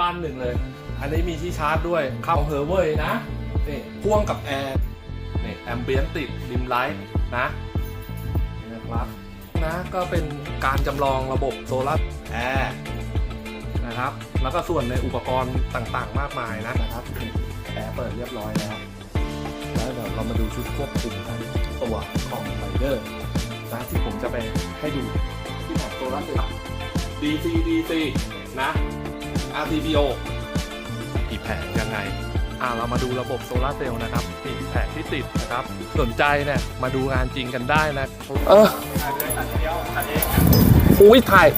บ้านหนึ่งเลย อันนี้มีที่ชาร์จด้วยเข้าเฮอร์เวยนะ นี่พ่วงกับแอร์ นี่แอมเบียนติดริมไลท์นะนี่นะครับนะก็เป็นการจำลองระบบโซลาร์แอร์นะครับ แล้วก็ส่วนในอุปกรณ์ต่างๆ มากมายนะนะครับนี่แอร์เปิดเรียบร้อยแล้ว แล้วเดี๋ยวเรามาดูชุดควบคุมกันตัวของไรเดอร์นะที่ผมจะไปให้ดูที่ของโซลาร์เซลล์ DC DC นะ RTBO กี่แผงยังไง อ่าเรามาดูระบบโซลาร์เซลล์นะครับนี่แผงที่ติดนะครับ สนใจเนี่ยมาดูงานจริงกันได้นะ เอออุ้ยถ่าย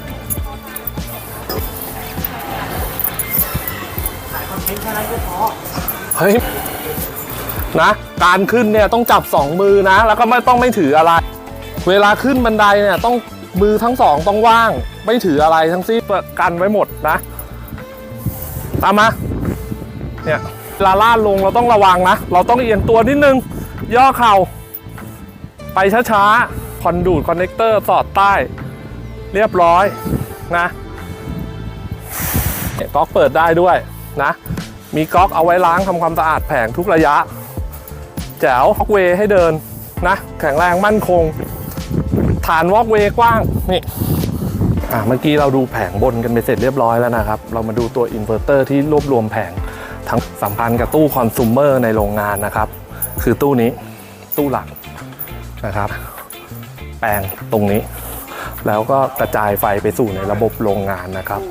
เฮ้ยนะ การขึ้นเนี่ยต้องจับสองมือนะ แล้วก็ไม่ต้องไม่ถืออะไร เวลาขึ้นบันไดเนี่ยต้องมือทั้งสองต้องว่าง ไม่ถืออะไรทั้งสิ้นกันไว้หมดนะ ตามมา เนี่ยลาล่าลงเราต้องระวังนะ เราต้องเอียงตัวนิดนึง ย่อเข่า ไปช้าๆ คอนดูดคอนเนคเตอร์สอดใต้ เรียบร้อยนะก๊อกเปิดได้ด้วยนะ มีก๊อกเอาไว้ล้างทำความสะอาดแผงทุกระยะ แจ๋ววอล์กเวย์ให้เดินนะ แข็งแรงมั่นคง ฐานวอล์กเวกว้าง นี่ อ่าเมื่อกี้เราดูแผงบนกันไปเสร็จเรียบร้อยแล้วนะครับ เรามาดูตัวอินเวอร์เตอร์ที่รวบรวมแผงทั้งสัมพันธ์กับตู้คอน sumer ในโรงงานนะครับ คือตู้นี้ตู้หลักนะครับ แปลงตรงนี้ แล้วก็กระจายไฟไปสู่ในระบบโรงงานนะครับ